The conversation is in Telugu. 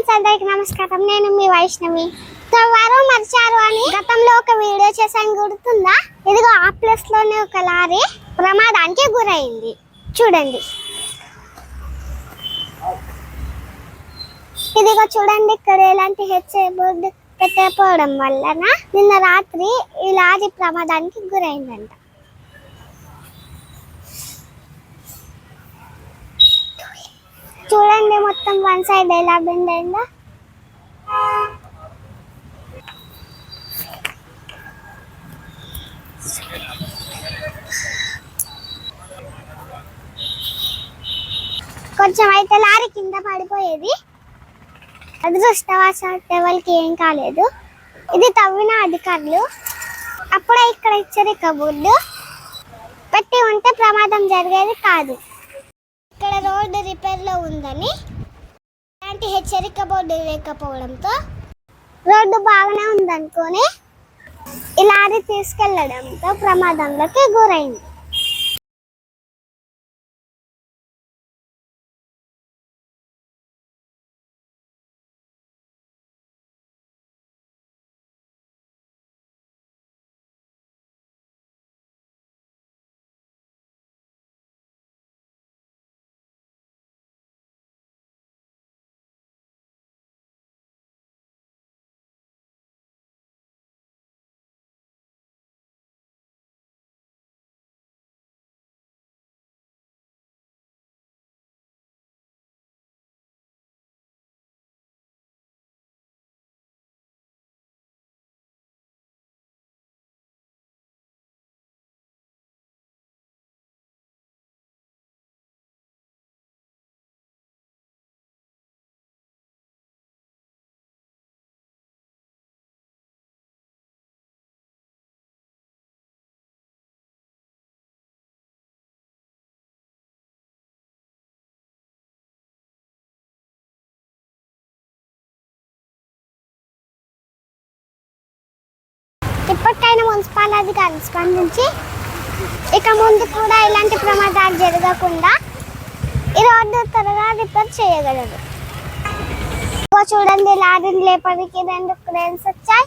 ఫ్రెండ్స్ అందరికి నమస్కారం. నేను మీ వైష్ణవి. వారు మర్చారు అని గతంలో ఒక వీడియో చేశాను గుర్తుందా? ఇదిగో ఆ ప్లేస్లోనే ఒక లారీ ప్రమాదానికి గురైంది. చూడండి. ఇదిగో చూడండి ఇక్కడ ఎలాంటి హెచ్ఐ బోర్డు పెట్టకపోవడం వలన నిన్న రాత్రి ఈ లారీ ప్రమాదానికి గురైందంట. చూడండి మొత్తం వన్ సైడ్ ఎలా బెండ్ అయిందా కొంచెం అయితే లారీ కింద పడిపోయేది. అదృష్టవశాత్తు ఎవరికి ఏం కాలేదు. ఇది తవ్విన అధికారులు అప్పుడే ఇక్కడ హెచ్చరిక కబుర్లు. పెట్టి ఉంటే ప్రమాదం జరిగేది కాదు. రిపేర్లో ఉందని ఎలాంటి హెచ్చరిక బోర్డు లేకపోవడంతో రోడ్డు బాగానే ఉందనుకొని ఇలాంటి తీసుకెళ్ళడంతో ప్రమాదంలోకి గురైంది. ఇప్పటికైనా మున్సిపల్ అధికారులు స్పందించి ఇక ముందు కూడా ఇలాంటి ప్రమాదాలు జరగకుండా ఈ రోడ్డు త్వరగా రిపేర్ చేయగలరు. చూడండి లారీని లేపడానికి రెండు క్రేన్స్ వచ్చాయి.